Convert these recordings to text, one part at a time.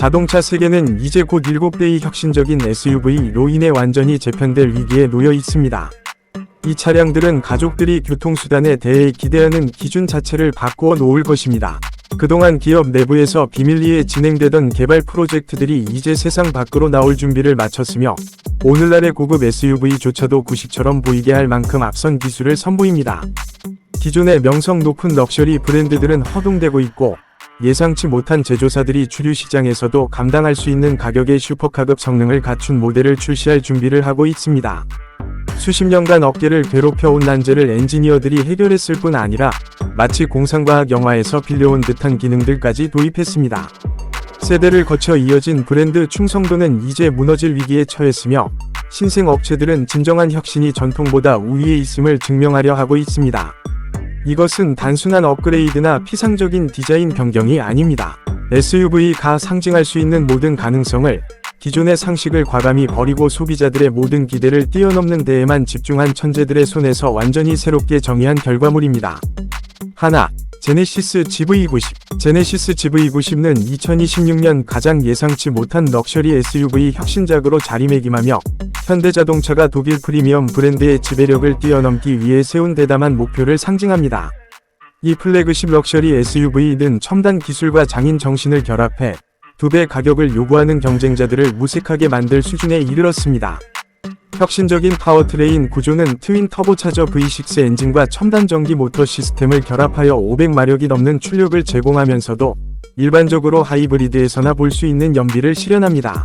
자동차 세계는 이제 곧 7대의 혁신적인 SUV로 인해 완전히 재편될 위기에 놓여 있습니다. 이 차량들은 가족들이 교통수단에 대해 기대하는 기준 자체를 바꾸어 놓을 것입니다. 그동안 기업 내부에서 비밀리에 진행되던 개발 프로젝트들이 이제 세상 밖으로 나올 준비를 마쳤으며 오늘날의 고급 SUV조차도 구식처럼 보이게 할 만큼 앞선 기술을 선보입니다. 기존의 명성 높은 럭셔리 브랜드들은 허둥대고 있고 예상치 못한 제조사들이 주류 시장에서도 감당할 수 있는 가격의 슈퍼카급 성능을 갖춘 모델을 출시할 준비를 하고 있습니다. 수십 년간 어깨를 괴롭혀온 난제를 엔지니어들이 해결했을 뿐 아니라 마치 공상과학 영화에서 빌려온 듯한 기능들까지 도입했습니다. 세대를 거쳐 이어진 브랜드 충성도는 이제 무너질 위기에 처했으며 신생 업체들은 진정한 혁신이 전통보다 우위에 있음을 증명하려 하고 있습니다. 이것은 단순한 업그레이드나 피상적인 디자인 변경이 아닙니다. SUV가 상징할 수 있는 모든 가능성을 기존의 상식을 과감히 버리고 소비자들의 모든 기대를 뛰어넘는 데에만 집중한 천재들의 손에서 완전히 새롭게 정의한 결과물입니다. 하나, 제네시스 GV90. 제네시스 GV90는 2026년 가장 예상치 못한 럭셔리 SUV 혁신작으로 자리매김하며 현대자동차가 독일 프리미엄 브랜드의 지배력을 뛰어넘기 위해 세운 대담한 목표를 상징합니다. 이 플래그십 럭셔리 SUV는 첨단 기술과 장인 정신을 결합해 두 배 가격을 요구하는 경쟁자들을 무색하게 만들 수준에 이르렀습니다. 혁신적인 파워트레인 구조는 트윈 터보차저 V6 엔진과 첨단 전기 모터 시스템을 결합하여 500마력이 넘는 출력을 제공하면서도 일반적으로 하이브리드에서나 볼 수 있는 연비를 실현합니다.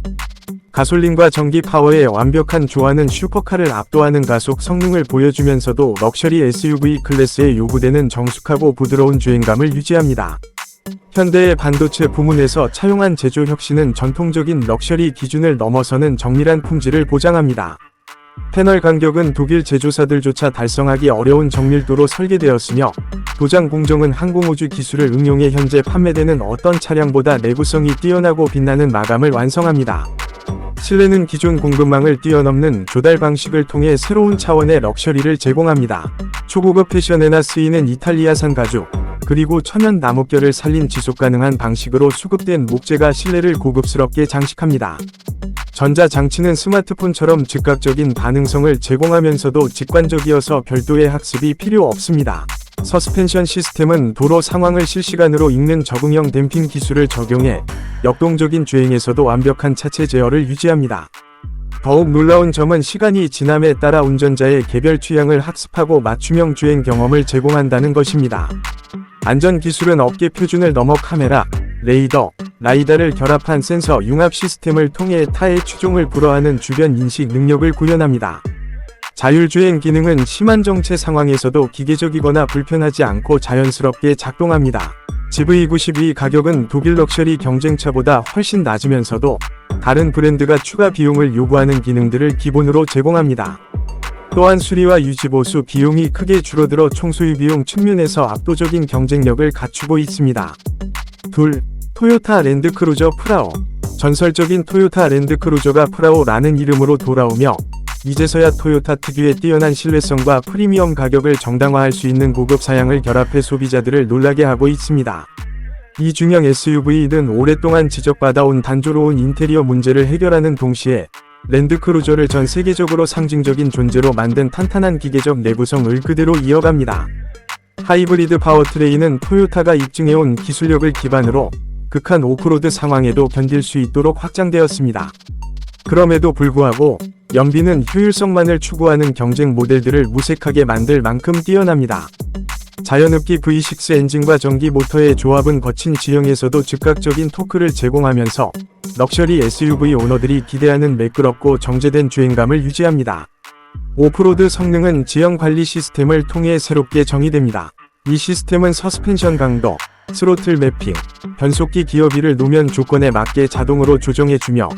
가솔린과 전기 파워의 완벽한 조화는 슈퍼카를 압도하는 가속 성능을 보여주면서도 럭셔리 SUV 클래스에 요구되는 정숙하고 부드러운 주행감을 유지합니다. 현대의 반도체 부문에서 차용한 제조 혁신은 전통적인 럭셔리 기준을 넘어서는 정밀한 품질을 보장합니다. 패널 간격은 독일 제조사들조차 달성하기 어려운 정밀도로 설계되었으며 도장 공정은 항공우주 기술을 응용해 현재 판매되는 어떤 차량보다 내구성이 뛰어나고 빛나는 마감을 완성합니다. 실내는 기존 공급망을 뛰어넘는 조달 방식을 통해 새로운 차원의 럭셔리를 제공합니다. 초고급 패션에나 쓰이는 이탈리아산 가죽, 그리고 천연 나뭇결을 살린 지속 가능한 방식으로 수급된 목재가 실내를 고급스럽게 장식합니다. 전자장치는 스마트폰처럼 즉각적인 반응성을 제공하면서도 직관적이어서 별도의 학습이 필요 없습니다. 서스펜션 시스템은 도로 상황을 실시간으로 읽는 적응형 댐핑 기술을 적용해 역동적인 주행에서도 완벽한 차체 제어를 유지합니다. 더욱 놀라운 점은 시간이 지남에 따라 운전자의 개별 취향을 학습하고 맞춤형 주행 경험을 제공한다는 것입니다. 안전 기술은 업계 표준을 넘어 카메라, 레이더, 라이다를 결합한 센서 융합 시스템을 통해 타의 추종을 불허하는 주변 인식 능력을 구현합니다. 자율주행 기능은 심한 정체 상황에서도 기계적이거나 불편하지 않고 자연스럽게 작동합니다. GV92 가격은 독일 럭셔리 경쟁차보다 훨씬 낮으면서도 다른 브랜드가 추가 비용을 요구하는 기능들을 기본으로 제공합니다. 또한 수리와 유지 보수 비용이 크게 줄어들어 총소유 비용 측면에서 압도적인 경쟁력을 갖추고 있습니다. 둘, 토요타 랜드크루저 프라오. 전설적인 토요타 랜드크루저가 프라오라는 이름으로 돌아오며 이제서야 토요타 특유의 뛰어난 신뢰성과 프리미엄 가격을 정당화할 수 있는 고급 사양을 결합해 소비자들을 놀라게 하고 있습니다. 이 중형 SUV는 오랫동안 지적받아온 단조로운 인테리어 문제를 해결하는 동시에 랜드크루저를 전 세계적으로 상징적인 존재로 만든 탄탄한 기계적 내구성을 그대로 이어갑니다. 하이브리드 파워트레인은 토요타가 입증해온 기술력을 기반으로 극한 오프로드 상황에도 견딜 수 있도록 확장되었습니다. 그럼에도 불구하고 연비는 효율성만을 추구하는 경쟁 모델들을 무색하게 만들 만큼 뛰어납니다. 자연흡기 V6 엔진과 전기 모터의 조합은 거친 지형에서도 즉각적인 토크를 제공하면서 럭셔리 SUV 오너들이 기대하는 매끄럽고 정제된 주행감을 유지합니다. 오프로드 성능은 지형 관리 시스템을 통해 새롭게 정의됩니다. 이 시스템은 서스펜션 강도, 스로틀 매핑, 변속기 기어비를 노면 조건에 맞게 자동으로 조정해주며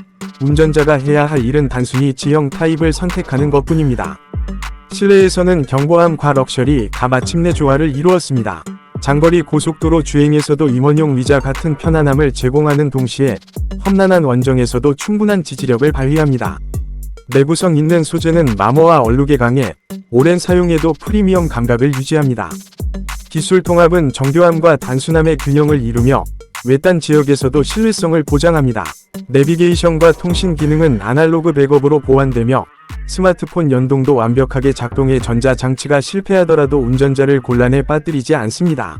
운전자가 해야 할 일은 단순히 지형 타입을 선택하는 것뿐입니다. 실내에서는 견고함과 럭셔리 가 마침내 조화를 이루었습니다. 장거리 고속도로 주행에서도 임원용 위자 같은 편안함을 제공하는 동시에 험난한 원정에서도 충분한 지지력을 발휘합니다. 내구성 있는 소재는 마모와 얼룩에 강해 오랜 사용에도 프리미엄 감각을 유지합니다. 기술 통합은 정교함과 단순함의 균형을 이루며 외딴 지역에서도 신뢰성을 보장합니다. 내비게이션과 통신 기능은 아날로그 백업으로 보완되며 스마트폰 연동도 완벽하게 작동해 전자장치가 실패하더라도 운전자를 곤란에 빠뜨리지 않습니다.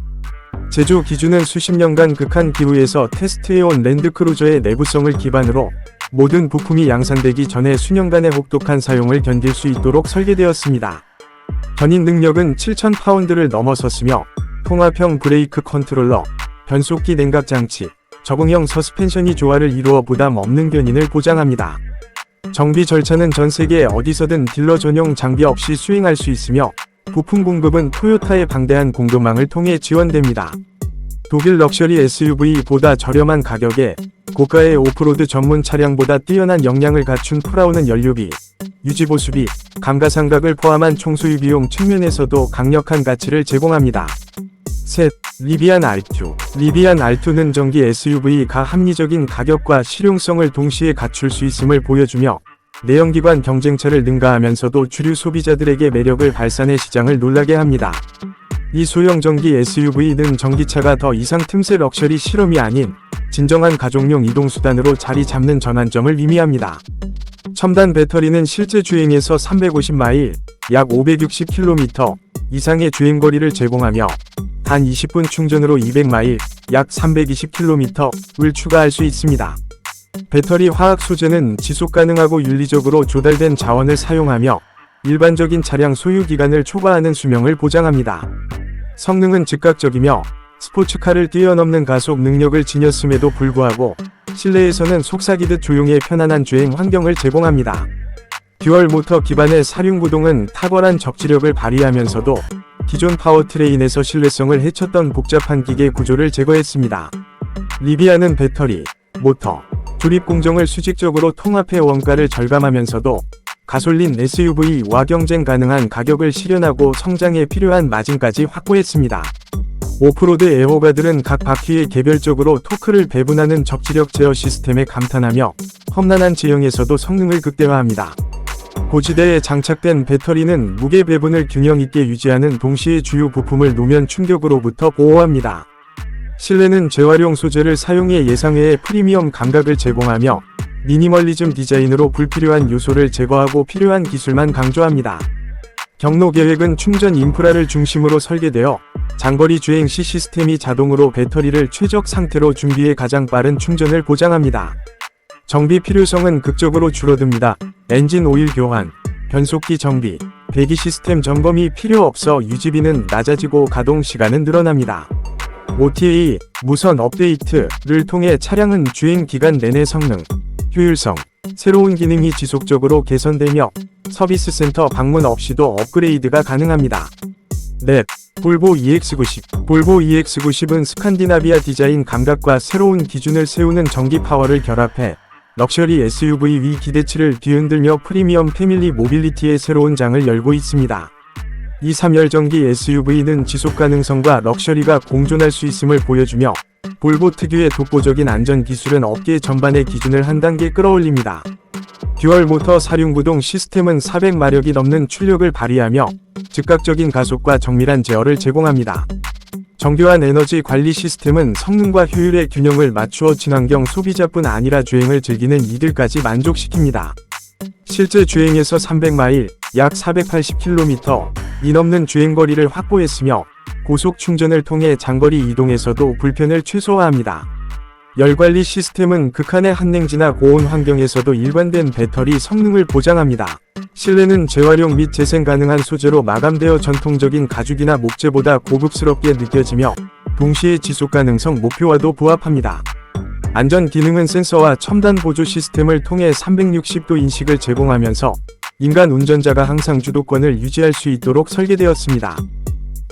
제조 기준은 수십 년간 극한 기후에서 테스트해온 랜드크루저의 내구성을 기반으로 모든 부품이 양산되기 전에 수년간의 혹독한 사용을 견딜 수 있도록 설계되었습니다. 견인 능력은 7,000파운드를 넘어섰으며 통합형 브레이크 컨트롤러, 변속기 냉각 장치, 적응형 서스펜션이 조화를 이루어 부담 없는 견인을 보장합니다. 정비 절차는 전 세계 어디서든 딜러 전용 장비 없이 수행할 수 있으며 부품 공급은 토요타의 방대한 공급망을 통해 지원됩니다. 독일 럭셔리 SUV보다 저렴한 가격에 고가의 오프로드 전문 차량보다 뛰어난 역량을 갖춘 프라우는 연료비, 유지보수비, 감가상각을 포함한 총수유 비용 측면에서도 강력한 가치를 제공합니다. 셋, 리비안 R2. 리비안 R2는 전기 SUV가 합리적인 가격과 실용성을 동시에 갖출 수 있음을 보여주며 내연기관 경쟁차를 능가하면서도 주류 소비자들에게 매력을 발산해 시장을 놀라게 합니다. 이 소형 전기 SUV는 전기차가 더 이상 틈새 럭셔리 실험이 아닌 진정한 가족용 이동수단으로 자리 잡는 전환점을 의미합니다. 첨단 배터리는 실제 주행에서 350마일, 약 560km 이상의 주행거리를 제공하며 단 20분 충전으로 200마일, 약 320km를 추가할 수 있습니다. 배터리 화학 소재는 지속 가능하고 윤리적으로 조달된 자원을 사용하며 일반적인 차량 소유 기간을 초과하는 수명을 보장합니다. 성능은 즉각적이며 스포츠카를 뛰어넘는 가속 능력을 지녔음에도 불구하고 실내에서는 속삭이듯 조용해 편안한 주행 환경을 제공합니다. 듀얼 모터 기반의 사륜구동은 탁월한 적지력을 발휘하면서도 기존 파워트레인에서 신뢰성을 해쳤던 복잡한 기계 구조를 제거했습니다. 리비아는 배터리, 모터, 조립 공정을 수직적으로 통합해 원가를 절감하면서도 가솔린 SUV와 경쟁 가능한 가격을 실현하고 성장에 필요한 마진까지 확보했습니다. 오프로드 애호가들은 각 바퀴에 개별적으로 토크를 배분하는 적지력 제어 시스템에 감탄하며 험난한 제형에서도 성능을 극대화합니다. 고지대에 장착된 배터리는 무게 배분을 균형 있게 유지하는 동시에 주요 부품을 노면 충격으로부터 보호합니다. 실내는 재활용 소재를 사용해 예상외의 프리미엄 감각을 제공하며 미니멀리즘 디자인으로 불필요한 요소를 제거하고 필요한 기술만 강조합니다. 경로 계획은 충전 인프라를 중심으로 설계되어 장거리 주행 시 시스템이 자동으로 배터리를 최적 상태로 준비해 가장 빠른 충전을 보장합니다. 정비 필요성은 극적으로 줄어듭니다. 엔진 오일 교환, 변속기 정비, 배기 시스템 점검이 필요 없어 유지비는 낮아지고 가동 시간은 늘어납니다. OTA, 무선 업데이트를 통해 차량은 주행 기간 내내 성능, 효율성, 새로운 기능이 지속적으로 개선되며 서비스 센터 방문 없이도 업그레이드가 가능합니다. 넷, 볼보 EX90 볼보 EX90은 스칸디나비아 디자인 감각과 새로운 기준을 세우는 전기 파워를 결합해 럭셔리 SUV 위 기대치를 뒤흔들며 프리미엄 패밀리 모빌리티의 새로운 장을 열고 있습니다. 이 3열 전기 SUV는 지속 가능성과 럭셔리가 공존할 수 있음을 보여주며 볼보 특유의 독보적인 안전 기술은 업계 전반의 기준을 한 단계 끌어올립니다. 듀얼 모터 사륜구동 시스템은 400마력이 넘는 출력을 발휘하며 즉각적인 가속과 정밀한 제어를 제공합니다. 정교한 에너지 관리 시스템은 성능과 효율의 균형을 맞추어 친환경 소비자뿐 아니라 주행을 즐기는 이들까지 만족시킵니다. 실제 주행에서 300마일, 약 480km 이 넘는 주행거리를 확보했으며 고속 충전을 통해 장거리 이동에서도 불편을 최소화합니다. 열관리 시스템은 극한의 한냉지나 고온 환경에서도 일관된 배터리 성능을 보장합니다. 실내는 재활용 및 재생 가능한 소재로 마감되어 전통적인 가죽이나 목재보다 고급스럽게 느껴지며 동시에 지속 가능성 목표와도 부합합니다. 안전 기능은 센서와 첨단 보조 시스템을 통해 360도 인식을 제공하면서 인간 운전자가 항상 주도권을 유지할 수 있도록 설계되었습니다.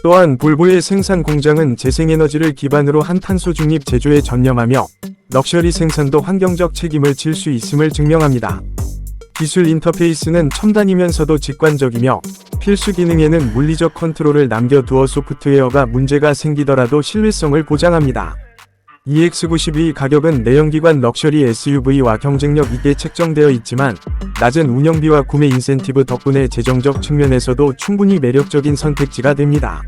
또한 볼보의 생산 공장은 재생에너지를 기반으로 한 탄소 중립 제조에 전념하며 럭셔리 생산도 환경적 책임을 질 수 있음을 증명합니다. 기술 인터페이스는 첨단이면서도 직관적이며 필수 기능에는 물리적 컨트롤을 남겨두어 소프트웨어가 문제가 생기더라도 신뢰성을 보장합니다. EX92 가격은 내연기관 럭셔리 SUV와 경쟁력 있게 책정되어 있지만 낮은 운영비와 구매 인센티브 덕분에 재정적 측면에서도 충분히 매력적인 선택지가 됩니다.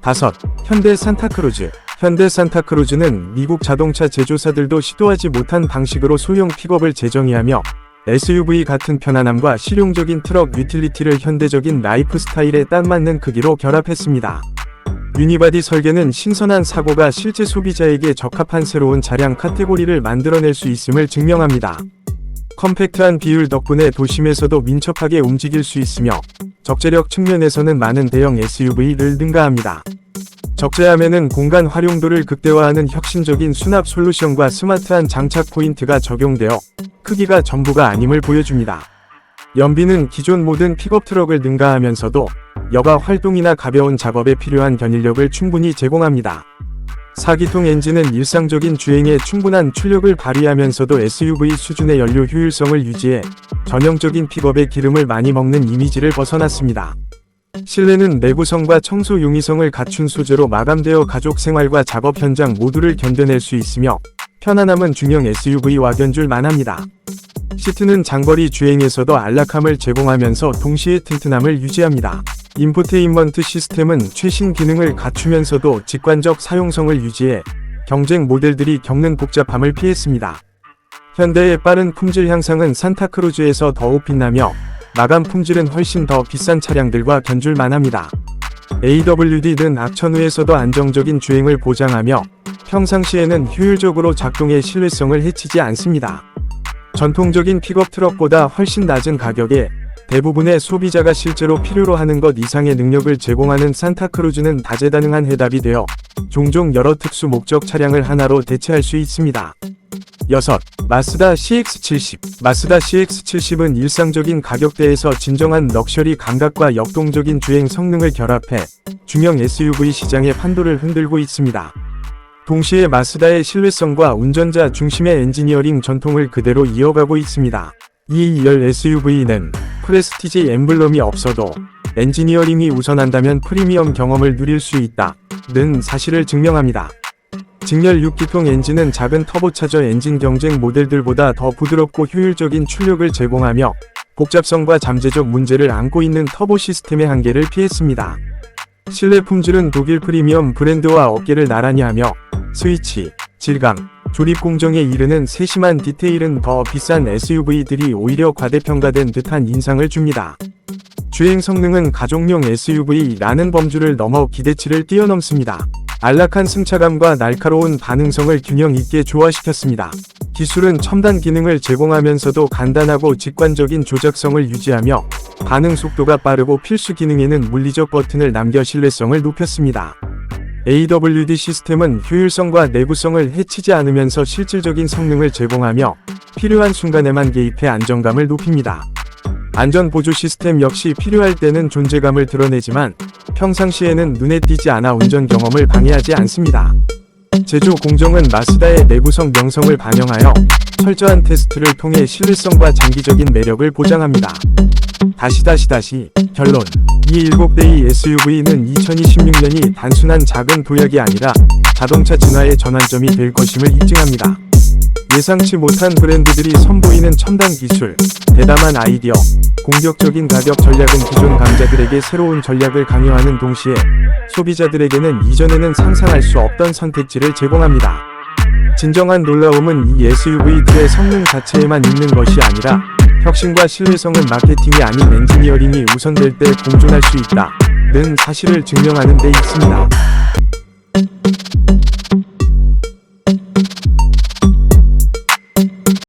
다섯, 현대 산타크루즈. 현대 산타크루즈는 미국 자동차 제조사들도 시도하지 못한 방식으로 소형 픽업을 재정의하며 SUV 같은 편안함과 실용적인 트럭 유틸리티를 현대적인 라이프 스타일에 딱 맞는 크기로 결합했습니다. 유니바디 설계는 신선한 사고가 실제 소비자에게 적합한 새로운 차량 카테고리를 만들어낼 수 있음을 증명합니다. 컴팩트한 비율 덕분에 도심에서도 민첩하게 움직일 수 있으며 적재력 측면에서는 많은 대형 SUV를 능가합니다. 적재함에는 공간 활용도를 극대화하는 혁신적인 수납 솔루션과 스마트한 장착 포인트가 적용되어 크기가 전부가 아님을 보여줍니다. 연비는 기존 모든 픽업 트럭을 능가하면서도 여가 활동이나 가벼운 작업에 필요한 견인력을 충분히 제공합니다. 4기통 엔진은 일상적인 주행에 충분한 출력을 발휘하면서도 SUV 수준의 연료 효율성을 유지해 전형적인 픽업에 기름을 많이 먹는 이미지를 벗어났습니다. 실내는 내구성과 청소 용이성을 갖춘 소재로 마감되어 가족 생활과 작업 현장 모두를 견뎌낼 수 있으며 편안함은 중형 SUV와 견줄 만합니다. 시트는 장거리 주행에서도 안락함을 제공하면서 동시에 튼튼함을 유지합니다. 인포테인먼트 시스템은 최신 기능을 갖추면서도 직관적 사용성을 유지해 경쟁 모델들이 겪는 복잡함을 피했습니다. 현대의 빠른 품질 향상은 산타크루즈에서 더욱 빛나며 마감 품질은 훨씬 더 비싼 차량들과 견줄 만합니다. AWD는 악천 후에서도 안정적인 주행을 보장하며 평상시에는 효율적으로 작동해 신뢰성을 해치지 않습니다. 전통적인 픽업 트럭보다 훨씬 낮은 가격에 대부분의 소비자가 실제로 필요로 하는 것 이상의 능력을 제공하는 산타크루즈는 다재다능한 해답이 되어 종종 여러 특수 목적 차량을 하나로 대체할 수 있습니다. 6. 마스다 CX-70 마스다 CX-70은 일상적인 가격대에서 진정한 럭셔리 감각과 역동적인 주행 성능을 결합해 중형 SUV 시장의 판도를 흔들고 있습니다. 동시에 마스다의 신뢰성과 운전자 중심의 엔지니어링 전통을 그대로 이어가고 있습니다. 이 2열 SUV는 프레스티지 엠블럼이 없어도 엔지니어링이 우선한다면 프리미엄 경험을 누릴 수 있다 는 사실을 증명합니다. 직렬 6기통 엔진은 작은 터보차저 엔진 경쟁 모델들보다 더 부드럽고 효율적인 출력을 제공하며 복잡성과 잠재적 문제를 안고 있는 터보 시스템의 한계를 피했습니다. 실내 품질은 독일 프리미엄 브랜드와 어깨를 나란히 하며 스위치, 질감, 조립 공정에 이르는 세심한 디테일은 더 비싼 SUV들이 오히려 과대평가된 듯한 인상을 줍니다. 주행 성능은 가족용 SUV라는 범주를 넘어 기대치를 뛰어넘습니다. 안락한 승차감과 날카로운 반응성을 균형 있게 조화시켰습니다. 기술은 첨단 기능을 제공하면서도 간단하고 직관적인 조작성을 유지하며 반응 속도가 빠르고 필수 기능에는 물리적 버튼을 남겨 신뢰성을 높였습니다. AWD 시스템은 효율성과 내구성을 해치지 않으면서 실질적인 성능을 제공하며 필요한 순간에만 개입해 안정감을 높입니다. 안전 보조 시스템 역시 필요할 때는 존재감을 드러내지만 평상시에는 눈에 띄지 않아 운전 경험을 방해하지 않습니다. 제조 공정은 마스다의 내구성 명성을 반영하여 철저한 테스트를 통해 신뢰성과 장기적인 매력을 보장합니다. 다시 다시 다시 결론 이 7대의 SUV는 2026년이 단순한 작은 도약이 아니라 자동차 진화의 전환점이 될 것임을 입증합니다. 예상치 못한 브랜드들이 선보이는 첨단 기술, 대담한 아이디어, 공격적인 가격 전략은 기존 강자들에게 새로운 전략을 강요하는 동시에 소비자들에게는 이전에는 상상할 수 없던 선택지를 제공합니다. 진정한 놀라움은 이 SUV들의 성능 자체에만 있는 것이 아니라 혁신과 신뢰성은 마케팅이 아닌 엔지니어링이 우선될 때 공존할 수 있다. 는 사실을 증명하는 데 있습니다.